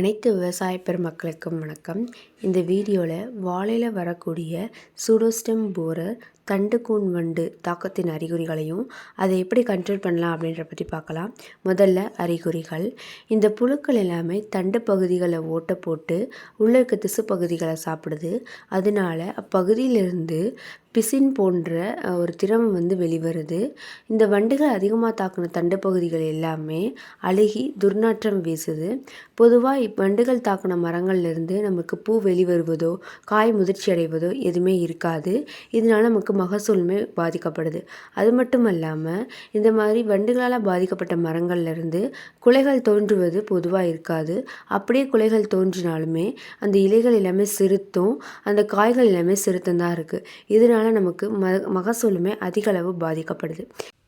அனைத்து விவசாய பெருமக்களுக்கும் வணக்கம். இந்த வீடியோவில் வாழையில் வரக்கூடிய சூடோஸ்டெம் போரர் தண்டுக்கூன் வண்டு தாக்கத்தின் அறிகுறிகளையும் அதை எப்படி கண்ட்ரோல் பண்ணலாம் அப்படின்ற பற்றி பார்க்கலாம். முதல்ல அறிகுறிகள். இந்த புழுக்கள் எல்லாமே தண்டு பகுதிகளை ஓட்டை போட்டு உள்ளே இருக்க திசு பகுதிகளை சாப்பிடுது. அதனால அப்பகுதியிலிருந்து பிசின் போன்ற ஒரு திரவம் வந்து வெளிவருது. இந்த வண்டுகள் அதிகமாக தாக்குன தண்டு பகுதிகள் எல்லாமே அழுகி துர்நாற்றம் வீசுது. பொதுவாக வண்டுகள் தாக்குன மரங்கள்லேருந்து நமக்கு பூ வெளிவருவதோ காய் முதிர்ச்சி அடைவதோ எதுவுமே இருக்காது. இதனால் நமக்கு மகசூலுமே பாதிக்கப்படுது. அது மட்டும் இல்லாமல் இந்த மாதிரி வண்டுகளால் பாதிக்கப்பட்ட மரங்கள்லேருந்து குலைகள் தோன்றுவது பொதுவாக இருக்காது. அப்படியே குலைகள் தோன்றினாலுமே அந்த இலைகள் எல்லாமே சிறுத்தும் அந்த காய்கள் எல்லாமே சிறுத்தும் தான் இருக்குது இதனால் நமக்கு ம மகசூலுமே அதிக அளவு பாதிக்கப்படுது.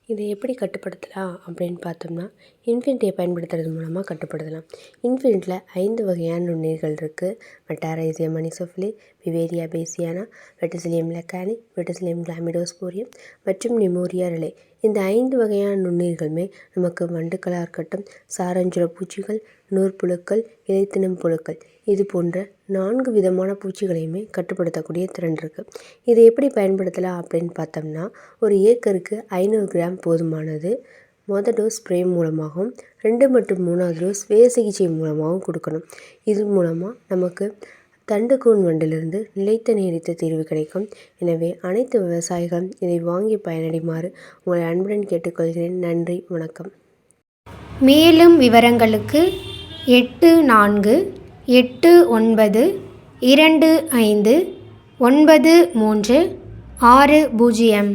இதை எப்படி கட்டுப்படுத்தலாம் அப்படின்னு பார்த்தோம்னா இன்ஃபினிட்டியை பயன்படுத்துறது மூலமாக கட்டுப்படுத்தலாம். இன்ஃபினிட்டியில் ஐந்து வகையான நுண்ணுயிர்கள் இருக்குது Metarhizium anisopliae Beauveria bassiana Verticillium lecanii Verticillium chlamydosporium மற்றும் நிமோரியா ரிலே. இந்த ஐந்து வகையான நுண்ணுயிர்களுமே நமக்கு வண்டுக்களாக இருக்கட்டும் சாரஞ்சுர பூச்சிகள் நூற்புழுக்கள் இலைத்தினம் புழுக்கள். இது போன்ற நான்கு விதமான பூச்சிகளையுமே கட்டுப்படுத்தக்கூடிய திறன் இருக்குது இதை எப்படி பயன்படுத்தலாம் அப்படின்னு பார்த்தோம்னா ஒரு ஏக்கருக்கு ஐநூறு கிராம் போதுமானது மொதல் டோஸ் ஸ்ப்ரே மூலமாகவும் ரெண்டு மற்றும் மூணாவது டோஸ் வேர் சிகிச்சை மூலமாகவும் கொடுக்கணும். இது மூலமாக நமக்கு தண்டுக்கூன் வண்டிலிருந்து நிலைத்த நீடித்த தீர்வு கிடைக்கும். எனவே அனைத்து விவசாயிகளும் இதை வாங்கி பயனடைமாறு உங்களை அன்புடன் கேட்டுக்கொள்கிறேன். நன்றி வணக்கம். மேலும் விவரங்களுக்கு எட்டு நான்கு எட்டு ஒன்பது இரண்டு ஐந்து ஒன்பது மூன்று ஆறு பூஜ்ஜியம்.